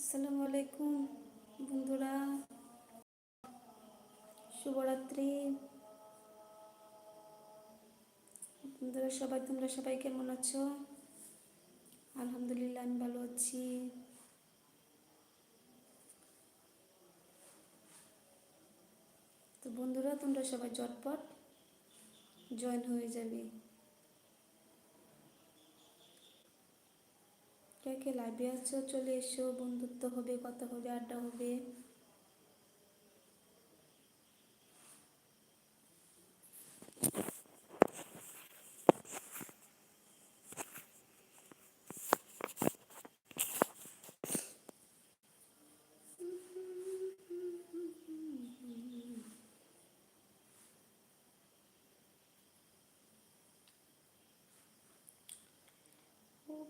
আসসালামু আলাইকুম বন্ধুরা। শুভরাত্রি। বন্ধুরা, সবাই, তোমরা সবাই কেমন আছো? আলহামদুলিল্লাহ, আমি ভালো আছি। তো বন্ধুরা, তোমরা সবাই ঝটপট জয়েন হয়ে যাবে। কে কে লাইভে আসছো চলে এসো বন্ধুত্ব হবে কথা হবে আড্ডা হবে।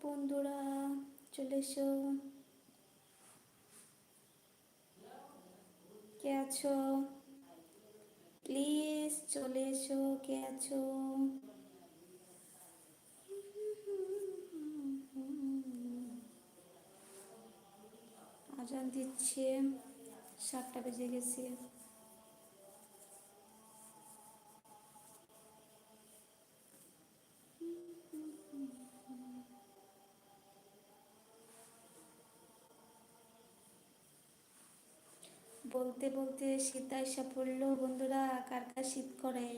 বন্ধুরা, চলে এসো। কে আছো? প্লিজ চলে এসো, কে আছো? আজান দিচ্ছে, সাতটা বেজে গেছে। বলতে বলতে শীত আইসা পড়ল, বন্ধুরা, কার কার শীত করে?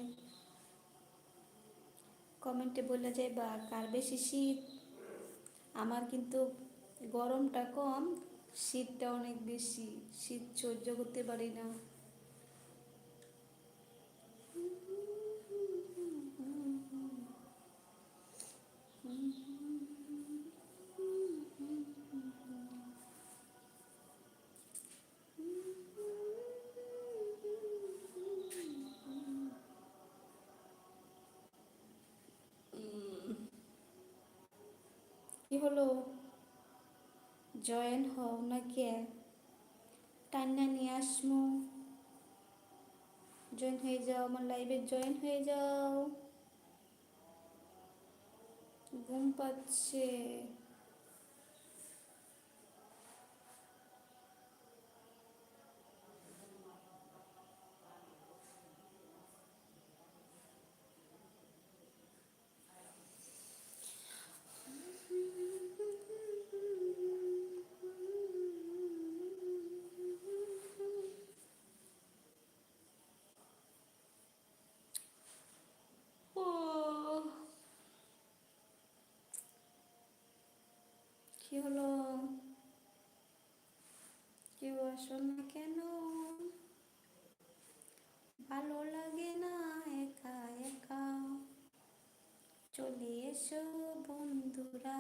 কমেন্টে বলে যায় বা, কার বেশি শীত? আমার কিন্তু গরমটা কম, শীতটা অনেক বেশি, শীত সহ্য করতে পারি না কি হলো, জয়েন হও না কে টান্না নিয়ে আসমো? জয়েন হয়ে যাও, আমার লাইভে জয়েন হয়ে যাও। ঘুম পাচ্ছে ও কি হলো কেউ আসো না কেন ভালো লাগে না একা একা চলে এসো বন্ধুরা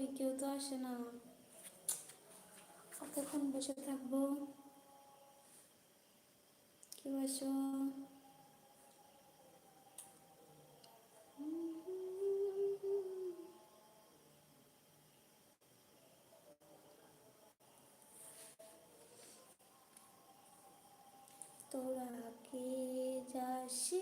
কই কেউ তো আসে না। কতক্ষণ বসে থাকব? কেউ আসো তোরা কে যাসি?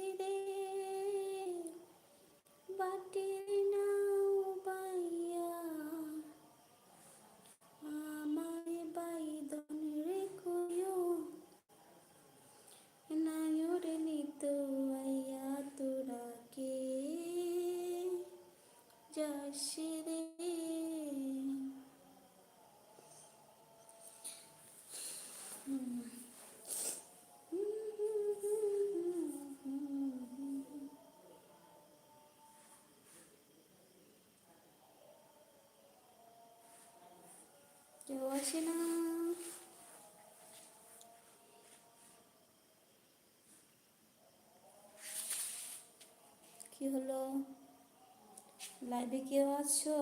লাইভে কেউ আছো?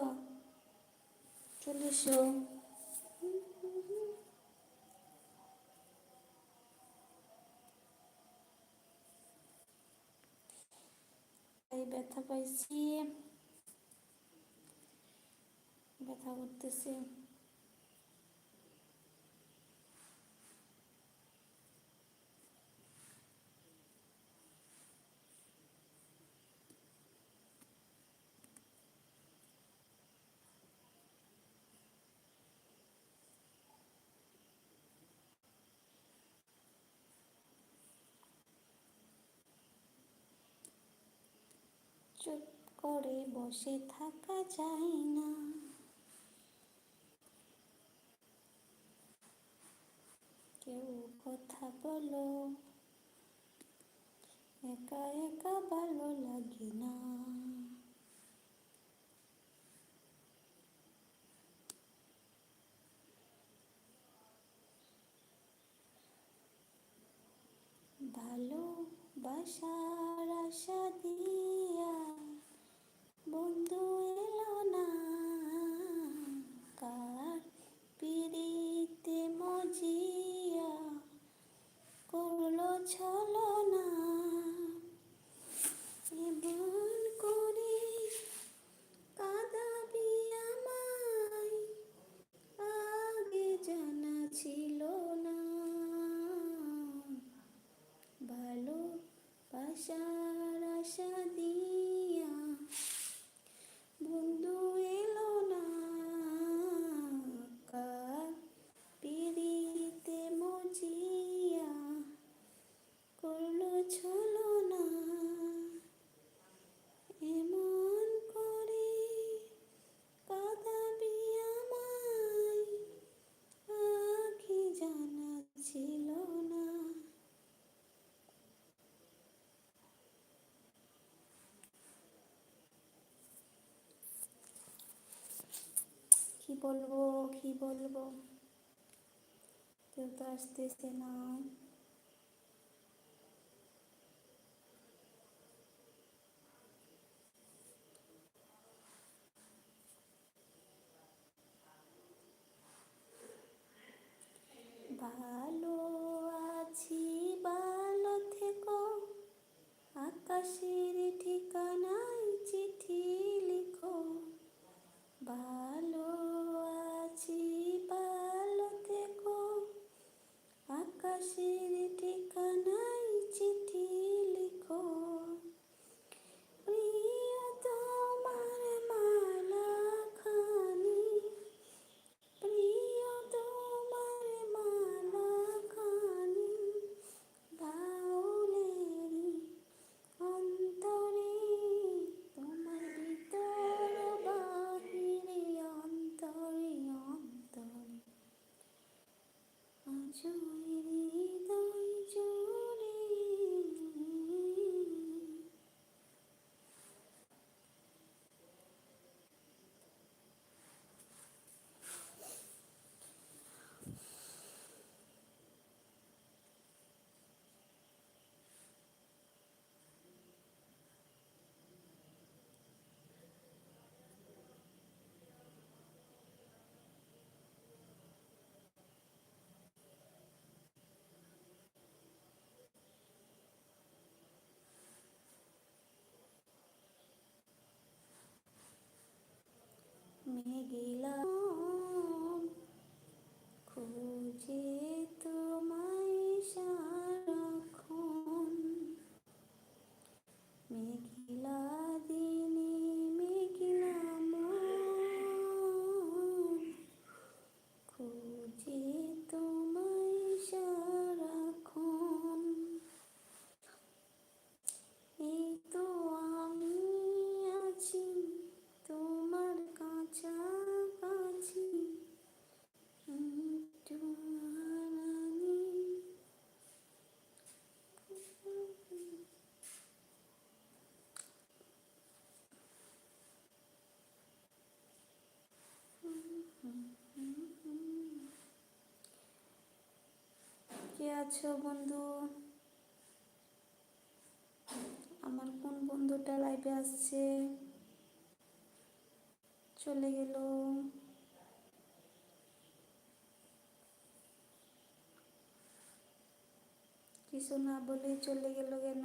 চলে এসো। ব্যথা পাইছি। ব্যথা করতেছে। চুপ করে বসে থাকা যায় না। কেউ কথা বলো, একা একা ভালো লাগে না। ভালোবাসার আশা দিয়া বন্ধু এলো না। কার পিড়িতে মজিয়া করল ছলো না। এমন করে কাঁদাবি আমায়, আগে জানা ছিল না। ভালো বাসার আশা দিয়া বন্ধু এলো না কার পিড়িতে মজিয়া করল ছলো না এমন করে কাঁদাবি আমায় আগে জানা ছিল না কি বলব কি বলব? কেউ তো আসতেছে না। ভালো আছি ভালো থেকো। আকাশের 你给了 আছো বন্ধু? আমার কোন বন্ধুটা লাইভে আসছে? চলে গেল। কিছু না বলে চলে গেল কেন?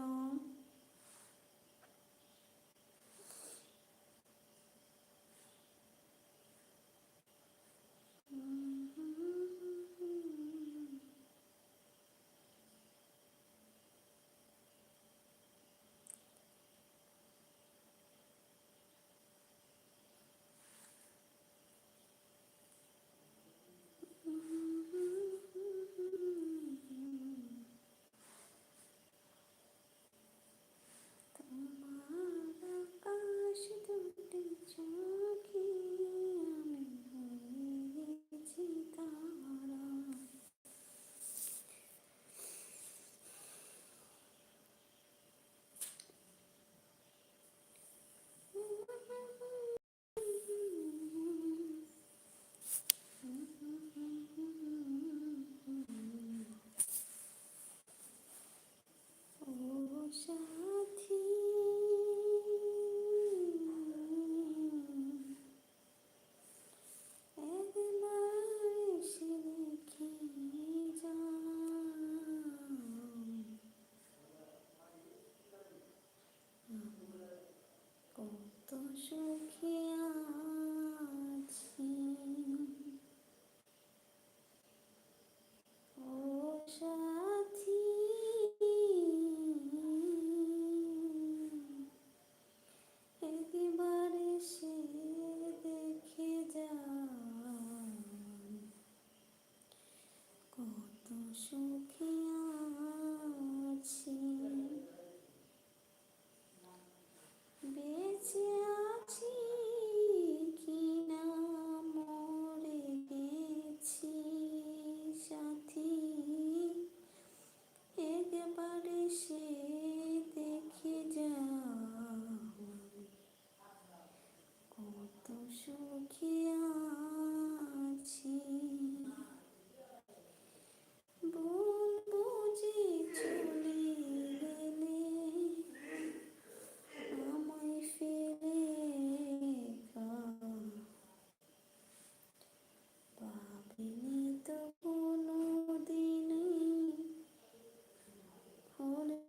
Morning.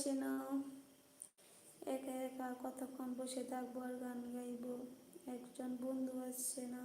আসে না একা একা কতক্ষণ বসে থাকব আর গান গাইব? একজন বন্ধু আসছে না।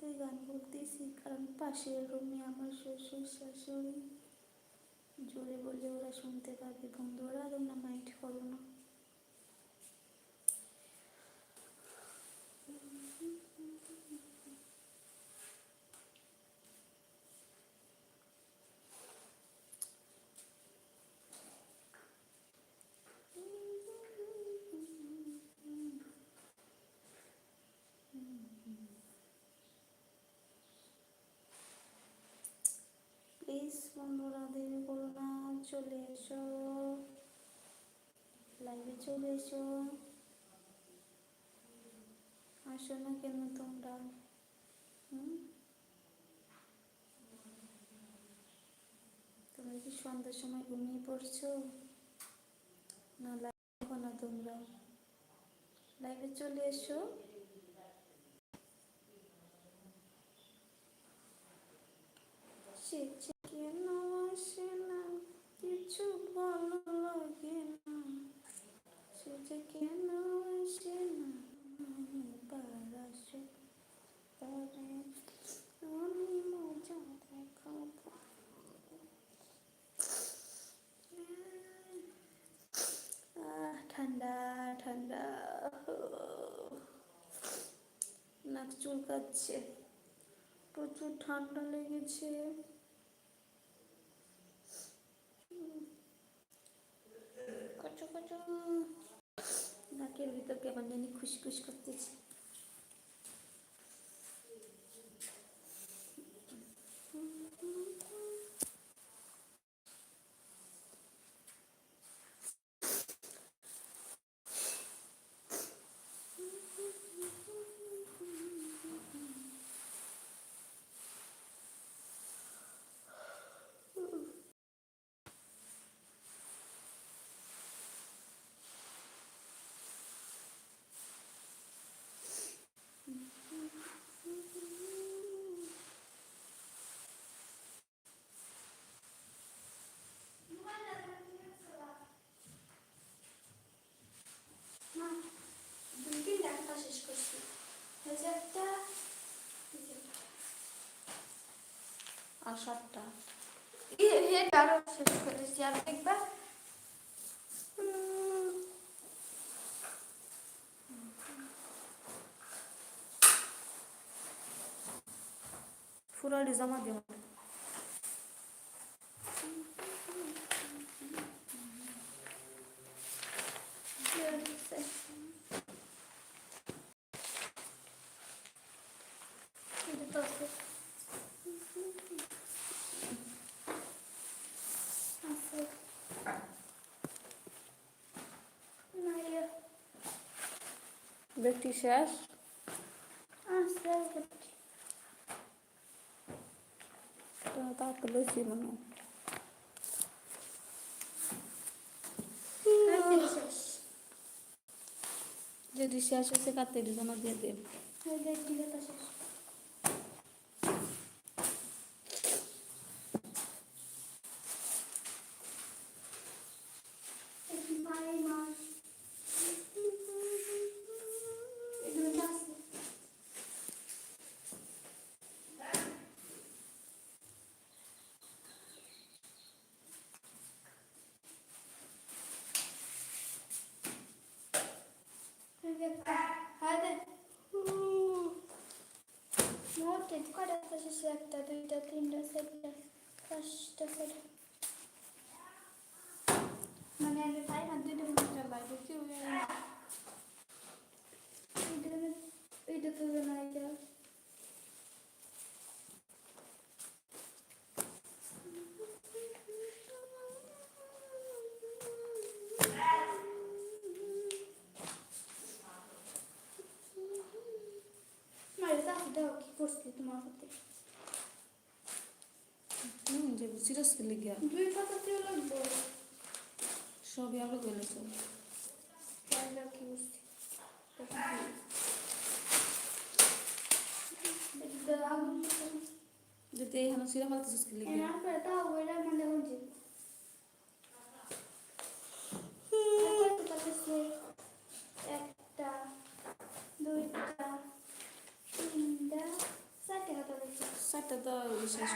আস্তে গান বলতেছি কারণ পাশের রুমে আমার শ্বশুর শাশুড়ি। জোরে বলে ওরা শুনতে পাবে। বন্ধুরা, তোমরা মাইন্ড করো না। প্লিজ বন্ধুরা না চলে এসো। লাইভে চলে এসো। আসো না কেন তোমরা? তোমরা কি সন্ধ্যার সময় ঘুমিয়ে পড়ছো? না লাইভ না তোমরা। লাইভে চলে এসো। সে যে কেন আসে না কিছু ভালো লাগে না সে যে কেন আসে না এবার আসে পরে আমি মজা দেখাবো আহ, ঠান্ডা ঠান্ডা নাক চুলকাচ্ছে। প্রচুর ঠান্ডা লেগেছে। নাকের ভিতর কেমন জানি খুশখুশ করতেছে। আর সাতটা এই- এটা আরও শেষ করেছি আর দেখবা উম, ফুরালি জমা দিব কি হয়েছে? এটা তো আছে। আছে। না, ইয়ে, ব্যক্তি শেষ তাকে লইছি মনে। যদি শেষ হয়েছে কাতে জমা দিয়ে দেব dedik. Orada taşı sıcakta bir dökeyim dösekle. Taş dökelim. Mana ada saya nanti dia mesti balik. Itu itu itu করছিলি তোমার হাতে হুম যে সিরিয়াস খেলে গিয়া। দুই পাতা তেল লাগবো। সবই আলো গেলেছে তাহলে কি বুঝছি। যদি এখানে সিরা মারতেছিস খেলে গিয়া। চারটা তো শেষ